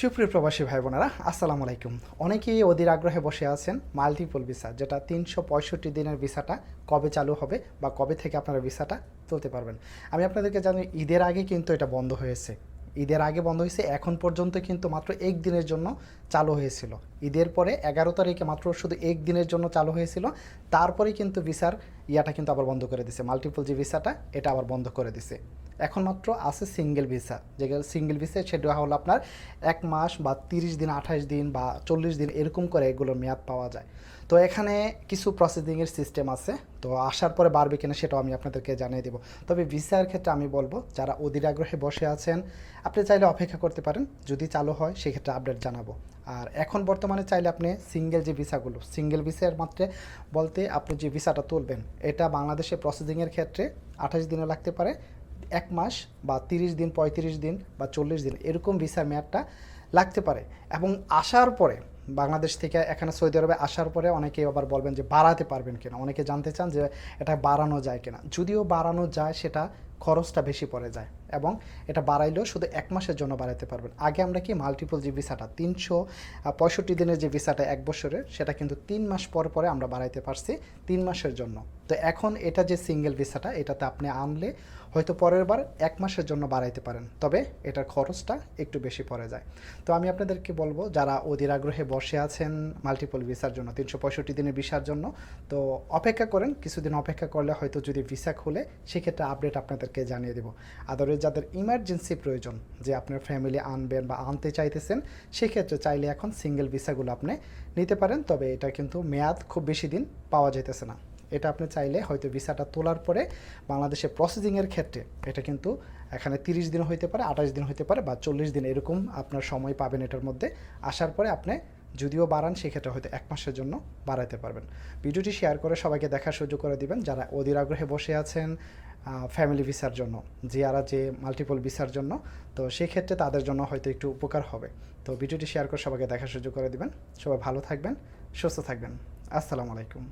সুপ্রিয় প্রবাসী ভাই বোনেরা আসসালামু আলাইকুম। অনেকেই অধীর আগ্রহে বসে আছেন মাল্টিপল ভিসা, যেটা তিনশো পঁয়ষট্টি দিনের ভিসাটা কবে চালু হবে বা কবে থেকে আপনারা ভিসাটা তুলতে পারবেন। আমি আপনাদেরকে জানি, ঈদের আগে কিন্তু এটা বন্ধ হয়েছে। ঈদের আগে বন্ধ হয়েছে, এখন পর্যন্ত কিন্তু মাত্র এক দিনের জন্য চালু হয়েছিল। ঈদের পরে এগারো তারিখে মাত্র শুধু এক দিনের জন্য চালু হয়েছিল, তারপরে কিন্তু ভিসার ইয়াটা কিন্তু আবার বন্ধ করে দিছে। মাল্টিপল যে ভিসাটা, এটা আবার বন্ধ করে দিছে। এখন মাত্র আছে সিঙ্গেল ভিসা যেগুলো সিঙ্গেল ভিসা সেটা হলো আপনার এক মাস বা তিরিশ দিন, আঠাশ দিন বা চল্লিশ দিন, এরকম করে এগুলোর মেয়াদ পাওয়া যায়। তো এখানে কিছু প্রসেসিংয়ের সিস্টেম আছে। তো আসার পরে বাড়বে কিনা সেটাও আমি আপনাদেরকে জানিয়ে দেবো। তবে ভিসার ক্ষেত্রে আমি বলব, যারা অধীর আগ্রহে বসে আছেন, আপনি চাইলে অপেক্ষা করতে পারেন। যদি চালু হয়, সেক্ষেত্রে আপডেট জানাব। আর এখন বর্তমানে চাইলে আপনি সিঙ্গেল যে ভিসাগুলো সিঙ্গেল ভিসার মাত্রে বলতে আপনি যে ভিসাটা তুলবেন, এটা বাংলাদেশে প্রসেসিংয়ের ক্ষেত্রে আঠাশ দিনে লাগতে পারে, এক মাস বা তিরিশ দিন, পঁয়ত্রিশ দিন বা চল্লিশ দিন, এরকম ভিসার মেয়াদটা লাগতে পারে। এবং আসার পরে, বাংলাদেশ থেকে এখানে সৌদি আরবে আসার পরে অনেকে আবার বলবেন যে বাড়াতে পারবেন কিনা, অনেকে জানতে চান যে এটা বাড়ানো যায় কিনা। যদিও বাড়ানো যায় সেটা খরচটা বেশি পড়ে যায় এবং এটা বাড়াইলেও শুধু এক মাসের জন্য বাড়াইতে পারবেন। আগে আমরা কি মাল্টিপল যে ভিসাটা, তিনশো পঁয়ষট্টি দিনের যে ভিসাটা এক বছরের, সেটা কিন্তু তিন মাস পর পরে আমরা বাড়াইতে পারছি তিন মাসের জন্য। তো এখন এটা যে সিঙ্গেল ভিসাটা, এটাতে আপনি আনলে হয়তো পরের বার এক মাসের জন্য বাড়াইতে পারেন, তবে এটার খরচটা একটু বেশি পড়ে যায়। তো আমি আপনাদেরকে বলব, যারা অধীর আগ্রহে বসে আছেন মাল্টিপল ভিসার জন্য, তিনশো পঁয়ষট্টি দিনের ভিসার জন্য, তো অপেক্ষা করেন, কিছুদিন অপেক্ষা করলে হয়তো যদি ভিসা খুলে, সেক্ষেত্রে আপডেট আপনাদেরকে জানিয়ে দেবো। আদারে যাদের ইমার্জেন্সি প্রয়োজন, যে আপনার ফ্যামিলি আনবেন বা আনতে চাইতেছেন, সেক্ষেত্রে চাইলে এখন সিঙ্গেল ভিসাগুলো আপনি নিতে পারেন, তবে এটা কিন্তু মেয়াদ খুব বেশি দিন পাওয়া যাইতেছে না। এটা আপনি চাইলে হয়তো ভিসাটা তোলার পরে বাংলাদেশে প্রসেসিংয়ের ক্ষেত্রে এটা কিন্তু এখানে তিরিশ দিন হইতে পারে, আঠাশ দিন হইতে পারে বা চল্লিশ দিন এরকম আপনার সময় পাবেন এটার মধ্যে। আসার পরে আপনি যদিও বাড়ান, সেক্ষেত্রে হয়তো এক মাসের জন্য বাড়াতে পারবেন। ভিডিওটি শেয়ার করে সবাইকে দেখার সুযোগ করে দিবেন, যারা অধীর আগ্রহে বসে আছেন ফ্যামিলি ভিসার জন্য, জিয়ারা যে মাল্টিপল ভিসার জন্য, তো সেক্ষেত্রে তাদের জন্য হয়তো একটু উপকার হবে। তো ভিডিওটি শেয়ার করে সবাইকে দেখার সুযোগ করে দেবেন। সবাই ভালো থাকবেন, সুস্থ থাকবেন। আসসালামু আলাইকুম।